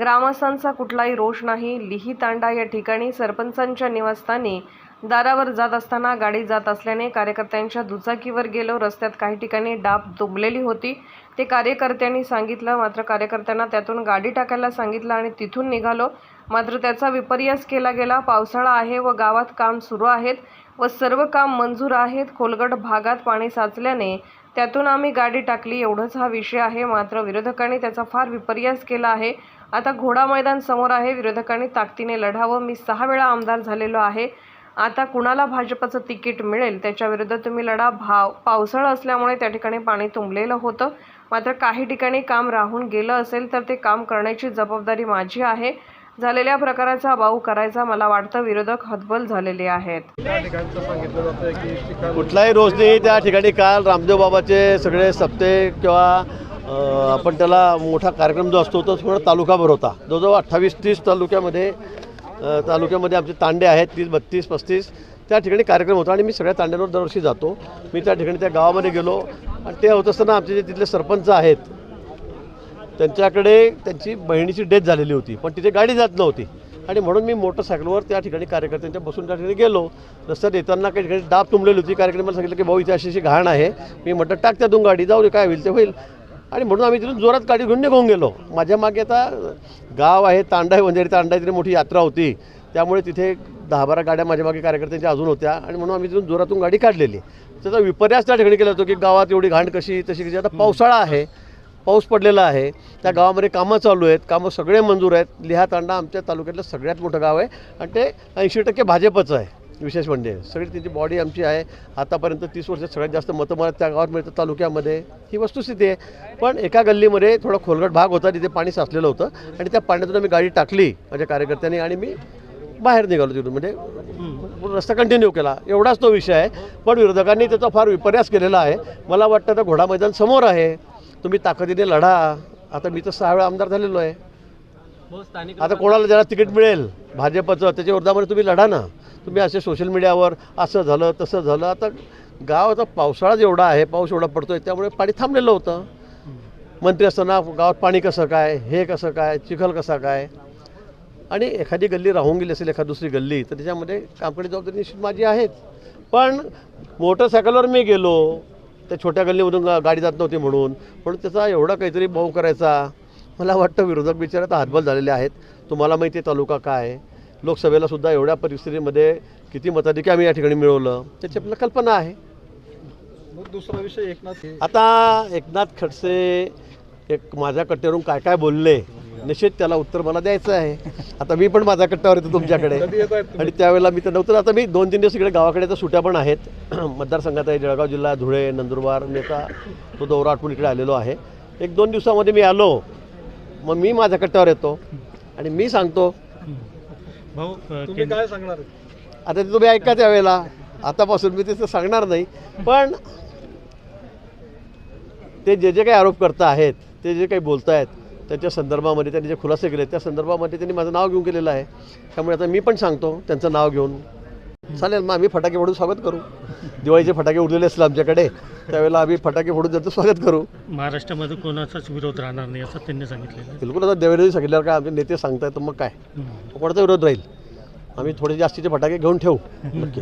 ग्रामस्थांचा कुठलाही रोष नाही. लिही तांडा या ठिकाणी सरपंचांच्या निवासस्थानी दारावर जात असताना गाडी जात असल्याने कार्यकर्त्यांच्या दुचाकीवर गेलो. रस्त्यात काही ठिकाणी डाब दुबलेली होती. ते कार्यकर्त्यांनी सांगितलं मात्र कार्यकर्त्यांना त्यातून गाडी टाकायला सांगितलं आणि तिथून निघालो. मात्र त्याचा विपर्यास केला गेला. पावसाळा आहे व गावात काम सुरू आहेत व सर्व काम मंजूर आहेत. खोलगट भागात पाणी साचल्याने त्यातून आम्ही गाडी टाकली. एवढंच हा विषय आहे. मात्र विरोधकांनी त्याचा फार विपर्यास केला आहे. आता घोडा मैदान समोर आहे. विरोधकांनी ताकदीने लढावं. मी सहा वेळा आमदार झालेलो आहे. आता कुणाला भाजपचं तिकीट मिळेल? त्याच्या विरुद्ध तुम्ही लढा. भाव पावसाळा असल्यामुळे त्या ठिकाणी पाणी तुंबलेलं होतं. मात्र काही ठिकाणी काम राहून गेलं असेल तर ते काम करण्याची जबाबदारी माझी आहे. झालेल्या प्रकाराचा भाऊ करायचा मला वाटतं. विरोधक हतबल झालेले आहेत. त्या कुठलाही रोज नाही. त्या ठिकाणी काल रामदेव बाबाचे सगळे सप्ते किंवा आपण त्याला मोठा कार्यक्रम जो असतो तो थोडा तालुकाभर होता. जवळजवळ अठ्ठावीस तीस तालुक्यामध्ये तालुक्यामध्ये आमचे तांडे आहेत तीस बत्तीस पस्तीस त्या ठिकाणी कार्यक्रम होता आणि मी सगळ्या तांड्यांवर दरवर्षी जातो. मी त्या ठिकाणी त्या गावामध्ये गेलो आणि ते होत असताना आमचे जे तिथले सरपंच आहेत त्यांच्याकडे त्यांची बहिणीची डेथ झालेली होती. पण तिथे गाडी जात नव्हती. आणि म्हणून मी मोटरसायकलवर त्या ठिकाणी कार्यकर्त्यांच्या बसून त्या ठिकाणी गेलो. रस्त्यात येताना काही ठिकाणी डाब तुंबलेली होती. कार्यक्रमाला सांगितलं की भाऊ इथे अशी अशी घाण आहे. मी म्हटलं टाक त्यातून गाडी जाऊ दे काय होईल ते होईल. आणि म्हणून आम्ही तिथून जोरात गाडी घेऊन निघून गेलो. माझ्या मागे आता गाव आहे तांडा आहे वंजारी तांडा आहे तिथे मोठी यात्रा होती. त्यामुळे तिथे दहा बारा गाड्या माझ्या मागे कार्यकर्त्यांच्या अजून होत्या. आणि म्हणून आम्ही तिथून जोरातून गाडी काढलेली. त्याचा विपर्यास त्या ठिकाणी केला होतो की गावात एवढी घाण कशी तशी कशी. आता पावसाळा आहे पाऊस पडलेला आहे. त्या गावामध्ये कामं चालू आहेत कामं सगळे मंजूर आहेत. लिहा तांडा आमच्या तालुक्यातलं सगळ्यात मोठं गाव आहे. आणि ते ऐंशी टक्के भाजपचं आहे. विशेष म्हणजे. सगळी त्यांची बॉडी आमची आहे. आतापर्यंत तीस वर्षात सगळ्यात जास्त मतं मला त्या गावात मिळतं तालुक्यामध्ये. ही वस्तुस्थिती आहे. पण एका गल्लीमध्ये थोडा खोलगट भाग होता तिथे पाणी साचलेलं होतं. आणि त्या पाण्यातून आम्ही गाडी टाकली माझ्या कार्यकर्त्यांनी आणि मी बाहेर निघालो तिथून. म्हणजे रस्ता कंटिन्यू केला. एवढाच तो विषय आहे. पण विरोधकांनी त्याचा फार विपर्यास केलेला आहे. मला वाटतं आता घोडा मैदान समोर आहे. तुम्ही ताकदीने लढा. आता मी तर सहा वेळा आमदार झालेलो आहे. आता कोणाला ज्याला तिकीट मिळेल भाजपचं त्याच्या विरोधामध्ये तुम्ही लढा ना. तुम्ही असे सोशल मीडियावर असं झालं तसं झालं. आता गाव आता पावसाळा जेवढा आहे पाऊस एवढा पडतो आहे त्यामुळे पाणी थांबलेलं होतं. मंत्री असताना गावात पाणी कसं काय हे कसं काय चिखल कसा काय? आणि एखादी गल्ली राहून गेली असेल एखादी दुसरी गल्ली तर त्याच्यामध्ये कामकडे जबाबदारी निश्चित माझी आहेच. पण मोटरसायकलवर मी गेलो त्या छोट्या गल्लीमधून गा- गाडी जात नव्हती म्हणून. पण त्याचा एवढा काहीतरी भाऊ करायचा. मला वाटतं विरोधक बिचारा आता हातबल झालेले आहेत. तुम्हाला माहिती आहे तालुका काय आहे. लोकसभेला सुद्धा एवढ्या परिस्थितीमध्ये किती मताधिक्य आम्ही या ठिकाणी मिळवलं त्याची आपल्याला कल्पना आहे. दुसरा विषय एकनाथ आता एकनाथ खडसे एक माझ्या कट्ट्यावरून काय काय बोलले निश्चित त्याला उत्तर मला द्यायचं आहे. आता मी पण माझ्या कट्ट्यावर येतो तुमच्याकडे. आणि त्यावेळेला मी तर नव्हतं. आता मी दोन तीन दिवस इकडे गावाकडे तर सुट्या पण आहेत. मतदारसंघात आहे जळगाव जिल्हा धुळे नंदुरबार मी आता तो दौरा आठवून इकडे आलेलो आहे. एक दोन दिवसामध्ये मी आलो. मग मी माझ्या कट्ट्यावर येतो. आणि मी सांगतो भाऊ अ, तुम्ही काय सांगणार आता ते तुम्ही ऐका त्यावेळेला आतापासून मी तिथं सांगणार नाही. पण ते जे जे काही आरोप करता आहेत ते जे काही बोलत आहेत त्याच्या संदर्भामध्ये त्यांनी जे खुलासे केले त्या संदर्भामध्ये त्यांनी माझं नाव घेऊन केलेलं आहे. त्यामुळे आता मी पण सांगतो त्यांचं नाव घेऊन. चालेल मग आम्ही फटाके फोडून स्वागत करू. दिवाळीचे फटाके उडलेले असतील आमच्याकडे त्यावेळेला आम्ही फटाके फोडून त्यांचं स्वागत करू. महाराष्ट्रामध्ये कोणाचाच विरोध राहणार नाही असं त्यांनी सांगितलेलं आहे. बिलकुल आता देवेंद्रजी सांगितल्यावर काय आमचे नेते सांगतायत तर मग काय. कोणाचा विरोध राहील? आम्ही थोडे जास्तीचे फटाके घेऊन ठेवू. नक्की